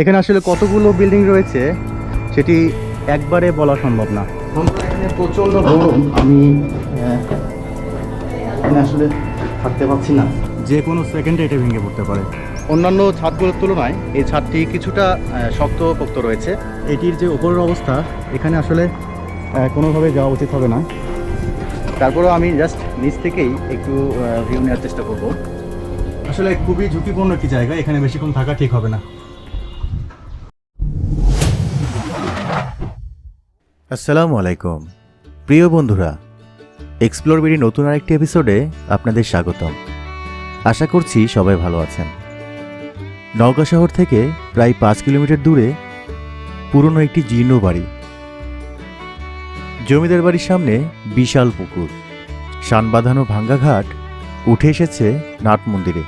এখানে আসলে কতগুলো বিল্ডিং রয়েছে সেটি একবারে বলা সম্ভব না। এখানে প্রচণ্ড গরম আমি এখানে আসলে থাকতে পারছি না। যে কোনো সেকেন্ডে এটা ভেঙে পড়তে পারে। অন্যান্য ছাদগুলোর তুলনায় এই ছাদটি কিছুটা আহ, শক্ত পোক্ত রয়েছে। এটির যে উপরের অবস্থা এখানে আসলে কোনোভাবে যাওয়া উচিত হবে না। তারপরেও আমি জাস্ট নিচ থেকেই একটু ভিউ নেওয়ার চেষ্টা করব। আসলে খুবই ঝুঁকিপূর্ণ একটি জায়গা এখানে বেশিক্ষণ থাকা ঠিক হবে না। আসসালামু আলাইকুম। প্রিয় বন্ধুরা এক্সপ্লোর বিডি নতুন আরেকটি এপিসোডে আপনাদের স্বাগতম। আশা করছি সবাই ভালো আছেন। নওগাঁ শহর থেকে প্রায় পাঁচ কিলোমিটার দূরে পুরনো একটি জীর্ণ বাড়ি। জমিদার বাড়ির সামনে বিশাল পুকুর। শান বাঁধানো ভাঙ্গা ঘাট উঠে এসেছে নাট মন্দিরে।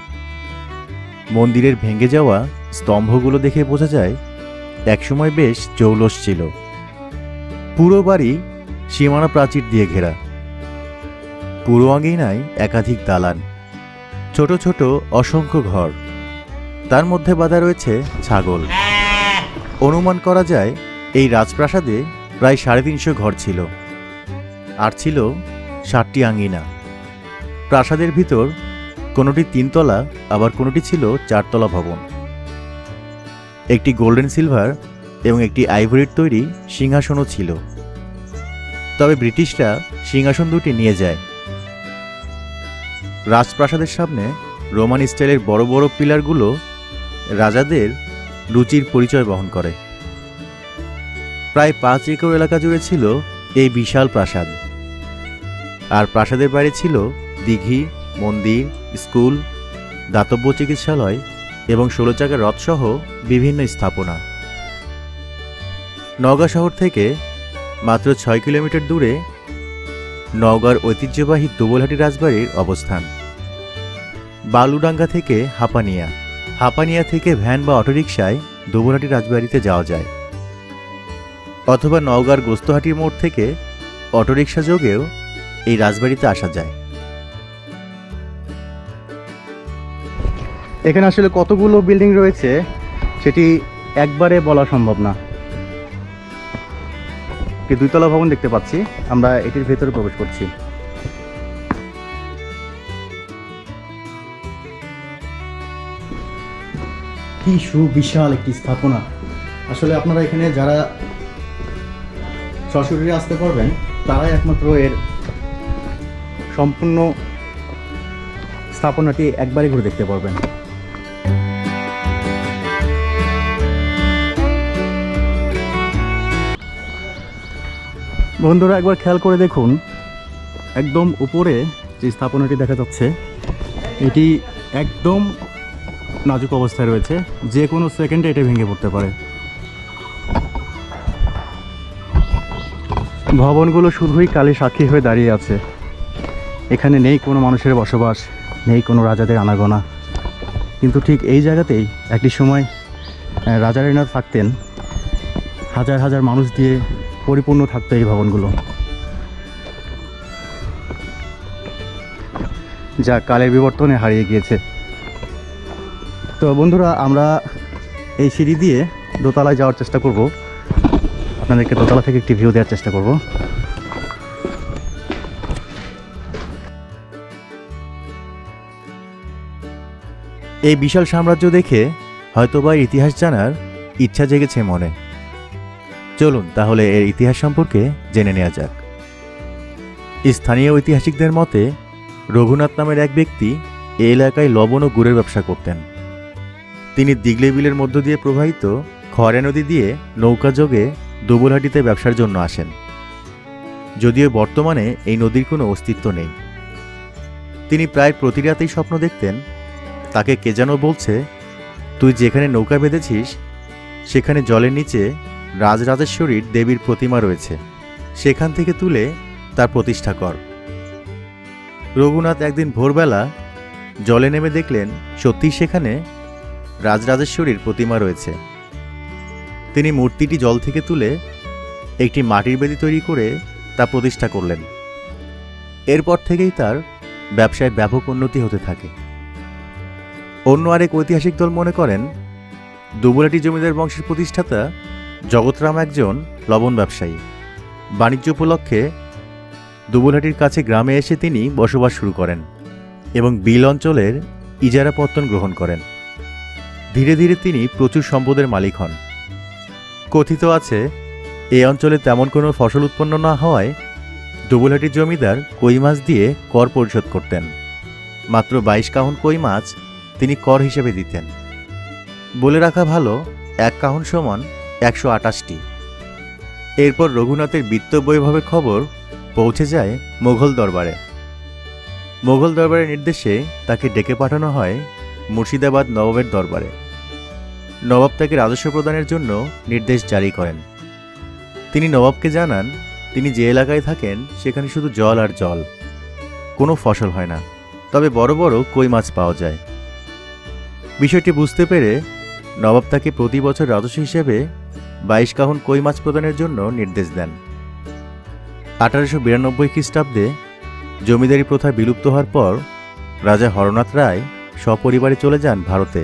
মন্দিরের ভেঙে যাওয়া স্তম্ভগুলো দেখে বোঝা যায়, একসময় বেশ জৌলস ছিল। পুরো বাড়ি সীমানা প্রাচীর দিয়ে ঘেরা। পুরো আঙিনায় একাধিক দালান, ছোট ছোট অসংখ্য ঘর। তার মধ্যে বাঁধা রয়েছে ছাগল। অনুমান করা যায়, এই রাজপ্রাসাদে প্রায় সাড়ে তিনশো ঘর ছিল। আর ছিল ষাটটি আঙ্গিনা প্রাসাদের ভিতর কোনোটি তিনতলা, আবার কোনোটি ছিল চারতলা ভবন। একটি গোল্ডেন সিলভার এবং একটি আইভরির তৈরি সিংহাসনও ছিল। তবে ব্রিটিশরা সিংহাসন দুটি নিয়ে যায়। রাজপ্রাসাদের সামনে রোমান স্টাইলের বড় বড় পিলারগুলো রাজাদের রুচির পরিচয় বহন করে। প্রায় পাঁচ একর এলাকা জুড়ে ছিল এই বিশাল প্রাসাদ। আর প্রাসাদের বাইরে ছিল দিঘি, মন্দির, স্কুল, দাতব্য চিকিৎসালয় এবং ষোলো চাকার রথসহ বিভিন্ন স্থাপনা। নওগাঁ শহর থেকে মাত্র ছয় কিলোমিটার দূরে নওগাঁর ঐতিহ্যবাহী দুবলহাটি রাজবাড়ির অবস্থান। বালুডাঙ্গা থেকে হাপানিয়া। হাপানিয়া থেকে ভ্যান বা অটোরিকশায় দুবলহাটি রাজবাড়িতে যাওয়া যায়। অথবা নওগাঁর গোস্তহাটির মোড় থেকে অটোরিকশা যোগেও এই রাজবাড়িতে আসা যায়। এখানে আসলে কতগুলো বিল্ডিং রয়েছে, সেটি একবারে বলা সম্ভব না। একটি দুইতলা ভবন দেখতে পাচ্ছি। আমরা এটির ভেতরে প্রবেশ করছি। কি সুবিশাল একটি স্থাপনা। আসলে আপনারা এখানে যারা সরাসরি আসতে পারবেন, তারাই একমাত্র এর সম্পূর্ণ স্থাপনাটি একবারই ঘুরে দেখতে পারবেন। বন্ধুরা একবার খেয়াল করে দেখুন। একদম উপরে যে স্থাপনাটি দেখা যাচ্ছে এটি একদম নাজুক অবস্থায় রয়েছে। যে কোনো সেকেন্ডে এটা ভেঙে পড়তে পারে। ভবনগুলো শুধুই কালী সাক্ষী হয়ে দাঁড়িয়ে আছে। এখানে নেই কোনো মানুষের বসবাস নেই কোনো রাজাদের আনাগোনা। কিন্তু ঠিক এই জায়গাতেই একটি সময় আহ, রাজারেরা থাকতেন। হাজার হাজার মানুষ দিয়ে পরিপূর্ণ থাকতো এই ভবনগুলো। যা কালের বিবর্তনে হারিয়ে গিয়েছে। তো বন্ধুরা, আমরা এই সিঁড়ি দিয়ে দোতলায় যাওয়ার চেষ্টা করব। আপনাদেরকে দোতলা থেকে একটি ভিউ দেওয়ার চেষ্টা করব। এই বিশাল সাম্রাজ্য দেখে হয়তোবা ইতিহাস জানার ইচ্ছা জেগেছে মনে। চলুন তাহলে এর ইতিহাস সম্পর্কে জেনে নেওয়া যাক। স্থানীয় ঐতিহাসিকদের মতে, রঘুনাথ নামের এক ব্যক্তি এই এলাকায় লবণ ও গুড়ের ব্যবসা করতেন। তিনি দিগলে বিলের মধ্য দিয়ে প্রবাহিত খরা নদী দিয়ে নৌকা যোগে দুবুলহাটিতে ব্যবসার জন্য আসেন। যদিও বর্তমানে এই নদীর কোনো অস্তিত্ব নেই। তিনি প্রায় প্রতি রাতেই স্বপ্ন দেখতেন, তাকে কে যেন বলছে, তুই যেখানে নৌকা বেঁধেছিস, সেখানে জলের নিচে রাজরাজেশ্বরীর দেবীর প্রতিমা রয়েছে। সেখান থেকে তুলে তার প্রতিষ্ঠা কর। রঘুনাথ একদিন ভোরবেলা জলে নেমে দেখলেন, সত্যিই সেখানে রাজরাজেশ্বরীর প্রতিমা রয়েছে। তিনি মূর্তিটি জল থেকে তুলে একটি মাটির বেদি তৈরি করে তা প্রতিষ্ঠা করলেন। এরপর থেকেই তার ব্যবসায় ব্যাপক উন্নতি হতে থাকে। অন্য আরেক ঐতিহাসিক দল মনে করেন দুবলাটি জমিদার বংশের প্রতিষ্ঠাতা জগৎরাম একজন লবণ ব্যবসায়ী। বাণিজ্য উপলক্ষে দুবলাটির কাছে গ্রামে এসে তিনি বসবাস শুরু করেন এবং বিল অঞ্চলের ইজারা পত্তন গ্রহণ করেন। ধীরে ধীরে তিনি প্রচুর সম্পদের মালিক হন। কথিত আছে এই অঞ্চলে তেমন কোনো ফসল উৎপন্ন না হওয়ায় দুবলাটির জমিদার কই মাছ দিয়ে কর পরিশোধ করতেন। মাত্র বাইশ কাহন কই মাছ তিনি কর হিসেবে দিতেন। বলে রাখা ভালো, এক কাহন সমান একশো আটাশটি এরপর রঘুনাথের বৈভবের খবর পৌঁছে যায় মোঘল দরবারে। মোঘল দরবারের নির্দেশে তাকে ডেকে পাঠানো হয় মুর্শিদাবাদ নবাবের দরবারে। নবাব তাকে রাজস্ব প্রদানের জন্য নির্দেশ জারি করেন। তিনি নবাবকে জানান, তিনি যে এলাকায় থাকেন, সেখানে শুধু জল আর জল। কোনো ফসল হয় না, তবে বড় বড় কই মাছ পাওয়া যায়। বিষয়টি বুঝতে পেরে নবাব তাকে প্রতি বছর রাজস্ব হিসেবে বাইশ কাহন কই মাছ প্রদানের জন্য নির্দেশ দেন। আঠারোশো বিরানব্বই খ্রিস্টাব্দে জমিদারি প্রথা বিলুপ্ত হওয়ার পর রাজা হরনাথ রায় সপরিবারে চলে যান ভারতে।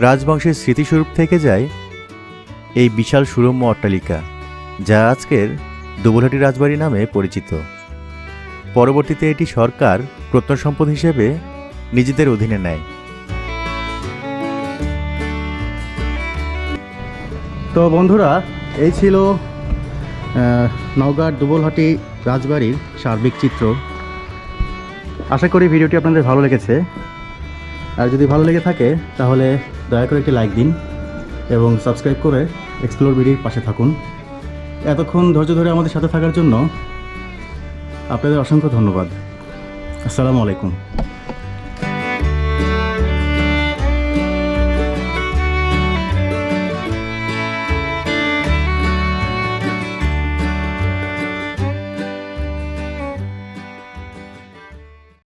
রাজবংশের স্মৃতিস্বরূপ থেকে যায় এই বিশাল সুরম্য অট্টালিকা, যা আজকের দুবলহাটি রাজবাড়ি নামে পরিচিত। পরবর্তীতে এটি সরকার প্রত্নসম্পদ হিসেবে নিজেদের অধীনে নেয়। তো বন্ধুরা, এই ছিল নওগাঁর দুবলহাটি রাজবাড়ির সার্বিক চিত্র। আশা করি ভিডিওটি আপনাদের ভালো লেগেছে। আর যদি ভালো লেগে থাকে, তাহলে দয়া করে একটি লাইক দিন এবং সাবস্ক্রাইব করে এক্সপ্লোর ভিডিওর পাশে থাকুন। এতক্ষণ ধৈর্য ধরে আমাদের সাথে থাকার জন্য আপনাদের অসংখ্য ধন্যবাদ। আসসালামু আলাইকুম।